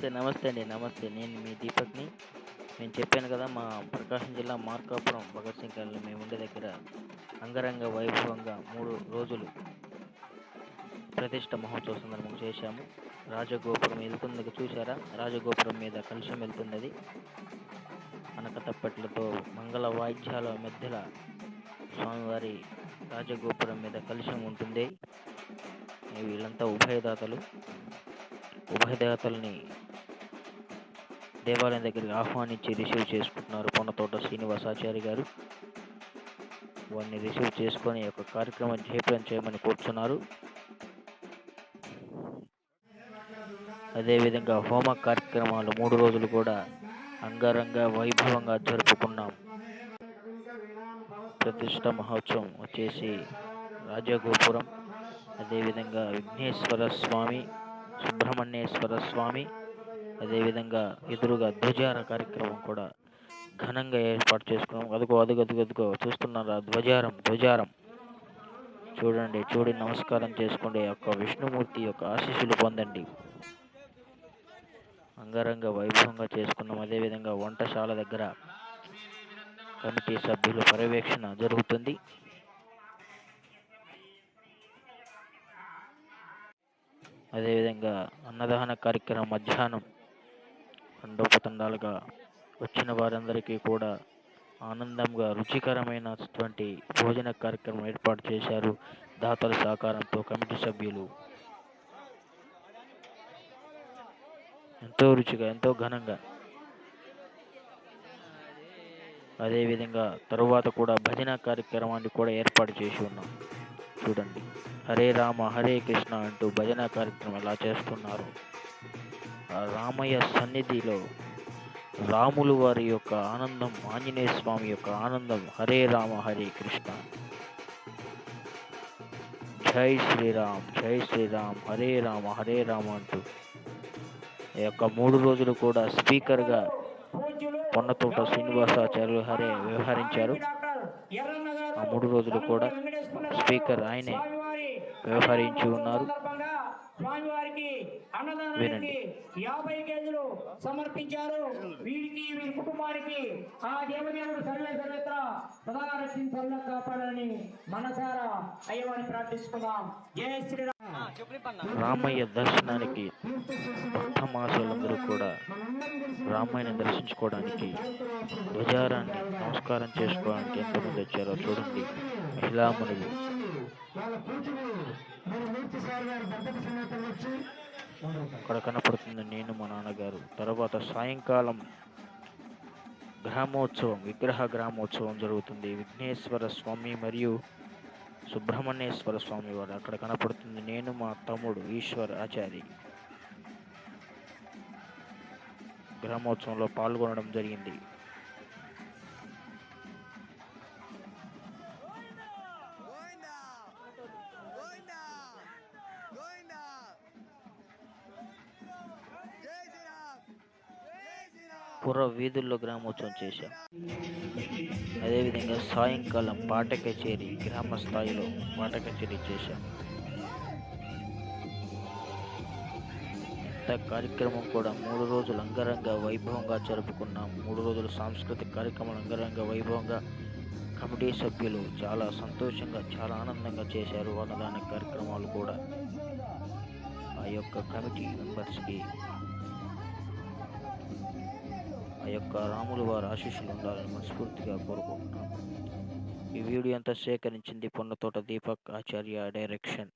నస్తే నమస్తే అండి నమస్తే. నేను మీ దీపక్ని. నేను చెప్పాను కదా మా ప్రకాశం జిల్లా మార్కాపురం భగత్ సింగ్ కాలనీ మేము ఉండే దగ్గర అంగరంగ వైభవంగా మూడు రోజులు ప్రతిష్ట మహోత్సవ సందర్భం చేశాము. రాజగోపురం వెళ్తుంది చూసారా రాజగోపురం మీద కలుషం వెళ్తున్నది అనకతప్పట్లతో మంగళ వాయిద్యాల మధ్యల స్వామివారి రాజగోపురం మీద కలుషం ఉంటుంది వీళ్ళంతా ఉభయదాతలు. ఉభయదాతల్ని దేవాలయం దగ్గరికి ఆహ్వానించి రిసీవ్ చేసుకుంటున్నారు పొన్నతోట శ్రీనివాసాచారి గారు. వారిని రిసీవ్ చేసుకొని ఒక కార్యక్రమం జయప్రదం చేయమని కోరుచున్నారు. అదేవిధంగా హోమ కార్యక్రమాలు మూడు రోజులు కూడా అంగరంగ వైభవంగా జరుపుకున్నాం. ప్రతిష్ట మహోత్సవం వచ్చేసి రాజగోపురం. అదేవిధంగా విఘ్నేశ్వర స్వామి సుబ్రహ్మణ్యేశ్వర స్వామి అదేవిధంగా ఎదురుగా ధ్వజార కార్యక్రమం కూడా ఘనంగా ఏర్పాటు చేసుకున్నాం. అదుగో అదుగు అదుగు అదుగో చూస్తున్నారా? ధ్వజారం ధ్వజారం. చూడండి చూడి నమస్కారం చేసుకోండి. యొక్క విష్ణుమూర్తి యొక్క ఆశీస్సులు పొందండి. అంగరంగ వైభవంగా చేసుకున్నాం. అదేవిధంగా వంటశాల దగ్గర కమిటీ సభ్యుల పర్యవేక్షణ జరుగుతుంది. అదేవిధంగా అన్నదాన కార్యక్రమం మధ్యాహ్నం తండాలుగా వచ్చిన వారందరికీ కూడా ఆనందంగా రుచికరమైనటువంటి భోజన కార్యక్రమం ఏర్పాటు చేశారు దాతల సహకారంతో కమిటీ సభ్యులు. ఎంతో రుచిగా ఎంతో ఘనంగా. అదేవిధంగా తరువాత కూడా భజన కార్యక్రమాన్ని కూడా ఏర్పాటు చేసి ఉన్నాం. చూడండి. హరే రామ హరే కృష్ణ అంటూ భజన కార్యక్రమం ఎలా చేస్తున్నారు? రామయ్య సన్నిధిలో రాములు వారి యొక్క ఆనందం ఆంజనేయ స్వామి యొక్క ఆనందం. హరే రామ హరే కృష్ణ. జై శ్రీరామ్ జై శ్రీరామ్ హరే రామ హరే రామ అంటూ ఈ యొక్క మూడు రోజులు కూడా స్పీకర్గా పొన్నతోట శ్రీనివాసాచార్యులు హరే వ్యవహరించారు. ఆ మూడు రోజులు కూడా స్పీకర్ ఆయనే వ్యవహరించి ఉన్నారు. స్వామివారికి అన్నదానానికి యాభై కేజీలు సమర్పించారు. వీరికి వీరి కుటుంబానికి ఆ దేవదేవుడు సర్వే సర్వత్ర సదా రక్షించల్ల కాపాడని మనసారా అయ్యవారిని ప్రార్థిస్తున్నాం జయ శ్రీరామ్. రామయ్య దర్శనానికి భక్తమాసులందరూ కూడా రామయ్యని దర్శించుకోవడానికి ధ్వజారాన్ని నమస్కారం చేసుకోవడానికి ఎంతమంది వచ్చారో చూడండి. మహిళామణులు. అక్కడ కనపడుతుంది నేను మా నాన్నగారు. తర్వాత సాయంకాలం గ్రామోత్సవం విగ్రహ గ్రామోత్సవం జరుగుతుంది. విఘ్నేశ్వర స్వామి మరియు సుబ్రహ్మణ్యేశ్వర స్వామి వారు అక్కడ కనపడుతుంది. నేను మా తమ్ముడు ఈశ్వర్ ఆచారి గ్రామోత్సవంలో పాల్గొనడం జరిగింది. పుర వీధుల్లో గ్రామోత్సవం చేశాం. అదేవిధంగా సాయంకాలం పాట కచేరీ గ్రామ స్థాయిలో పాట కచేరీ చేశాం. ఇంత కార్యక్రమం కూడా మూడు రోజులు అంగరంగ వైభవంగా జరుపుకున్నాం. మూడు రోజులు సాంస్కృతిక కార్యక్రమాలు అంగరంగ వైభవంగా కమిటీ సభ్యులు చాలా సంతోషంగా చాలా ఆనందంగా చేశారు. అన్నదాన కార్యక్రమాలు కూడా ఆ యొక్క కమిటీ మెంబర్స్కి యొక్క రాములు వారి ఆశీస్సులు ఉండాలని మనస్ఫూర్తిగా కోరుకుంటున్నాను ఈ వీడియో అంతా సేకరించింది పొన్నతోట దీపక్ ఆచార్య డైరెక్షన్.